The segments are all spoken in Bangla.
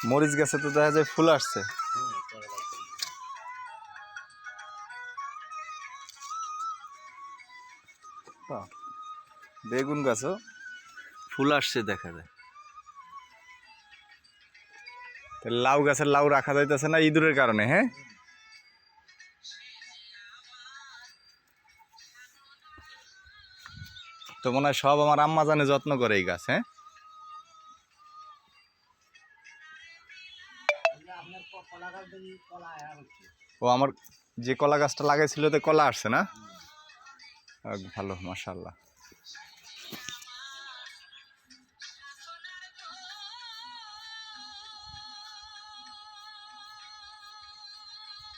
মরিচ গাছে তো দেখা যায় ফুল আসছে। বেগুন গাছও ফুল আসছে দেখা যায়। লাউ গাছের লাউ রাখা যাইতেছে না ইঁদুরের কারণে হ্যাঁ? তো মনে হয় সব আমার আম্মা জানে যত্ন করে এই গাছ হ্যাঁ? ও আমার যে কলা গাছটা লাগাইছিল তো কলা আসছে না? ভালো মাশাল্লাহ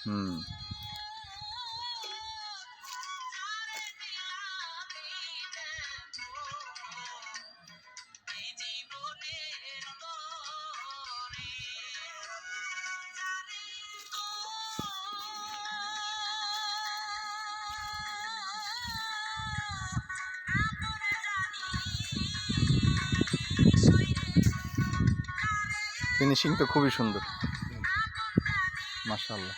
হুম। ফিনিশিং তো খুবই সুন্দর। মাশাল্লাহ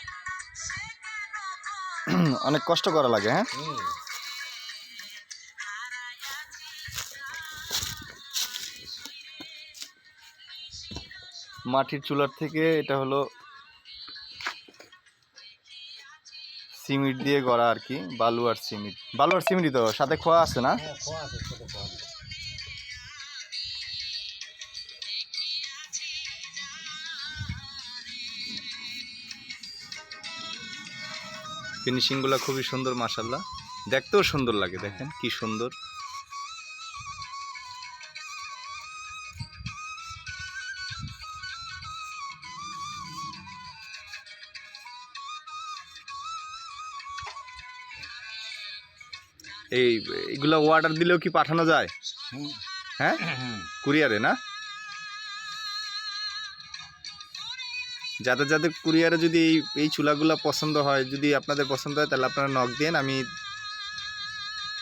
অনেক কষ্ট করা লাগে হ্যাঁ? মাটির চুলার থেকে এটা হলো সিমেন্ট দিয়ে গড়া আর কি, বালু আর সিমেন্ট বালু আর সিমেন্টই তো, সাথে খোয়া আছে না? ফিনিশিংগুলো খুবই সুন্দর মাসাল্লাহ দেখতেও সুন্দর লাগে দেখেন কি সুন্দর। এই এগুলো অর্ডার দিলেও কি পাঠানো যায়? হ্যাঁ? কুরিয়ারে না? যাদের যাদের কুরিয়ারে যদি এই এই চুলাগুলো পছন্দ হয়, যদি আপনাদের পছন্দ হয়, তাহলে আপনারা নক দিন আমি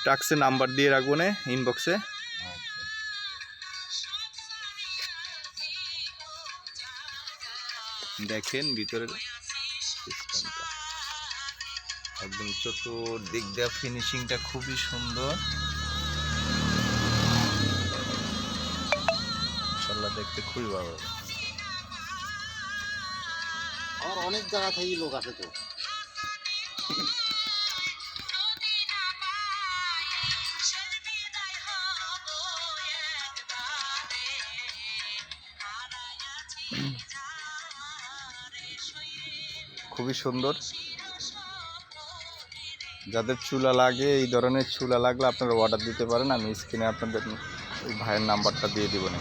টাক্সে নাম্বার দিয়ে রাখব না ইনবক্সে দেখেন সিস্টেমটা। একদম চতুর্দিক দেওয়া ফিনিশিংটা খুবই সুন্দর। ইনশাল্লাহ দেখতে খুবই ভালো। লাগে। আমার অনেক জায়গা থেকে লোক আছে তো। খুবই সুন্দর। যাদের চুলা লাগে, এই ধরনের চুলা লাগলে আপনারা অর্ডার দিতে পারেন। আমি স্ক্রিনে আপনাদের ভাইয়ের নাম্বারটা দিয়ে দিব না